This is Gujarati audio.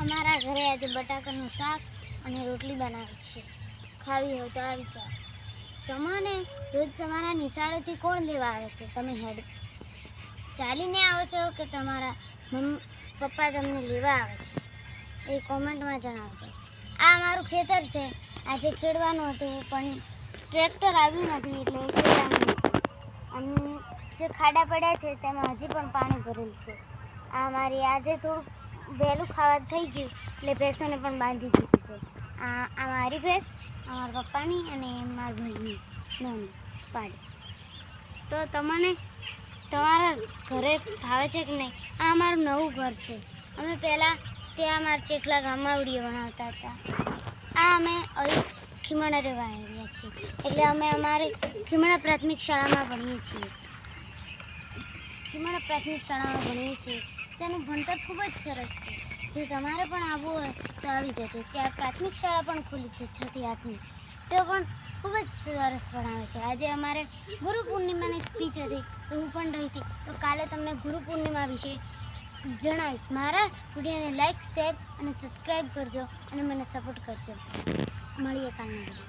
અમારા ઘરે આજે બટાકાનું શાક અને રોટલી બનાવી છે. ખાવી હોય તો આવી જાઓ. તમને રોજ તમારા નિશાળેથી કોણ લેવા આવે છે? તમે હેડ ચાલીને આવો છો કે તમારા મમ્મી પપ્પા તમને લેવા આવે છે? એ કોમેન્ટમાં જણાવજો. આ અમારું ખેતર છે. આજે ખેડવાનું હતું, પણ ટ્રેક્ટર આવ્યું નથી એટલે ખેડવાનું અને જે ખાડા પડ્યા છે, તેમાં હજી પણ પાણી ભરેલું છે. આ મારી આજે થોડુંક વહેલું ખાવા થઈ ગયું એટલે ભેંસોને પણ બાંધી દીધી છે. આ આ મારી ભેંસ અમારા પપ્પાની અને મારા ભાઈની નાની પાડી. તો તમને તમારા ઘરે ભાવે છે કે નહીં? આ અમારું નવું ઘર છે. અમે પહેલાં ત્યાં અમારા ચેખલા ગામમાં વીડિયો બનાવતા હતા. આ અમે અહીં ખીમણા રહેવા આવ્યા છીએ. એટલે અમે અમારે ખીમણા પ્રાથમિક શાળામાં ભણીએ છીએ. ખીમણા પ્રાથમિક શાળામાં ભણીએ છીએ. તેનું ભણતર ખૂબ જ સરસ છે. જો તમારે પણ આવવું હોય તો આવી જજો. ત્યાં પ્રાથમિક શાળા પણ ખુલી છે, છથી આઠની. તો પણ ખૂબ જ સરસ ભણાવે છે. આજે અમારે ગુરુ પૂર્ણિમાની સ્પીચ હતી, તો હું પણ રહી હતી. તો કાલે તમને ગુરુ પૂર્ણિમા વિશે જણાવીશ. મારા વિડીયોને લાઇક શેર અને સબસ્ક્રાઈબ કરજો અને મને સપોર્ટ કરજો. મળીએ કાલના વીડિયો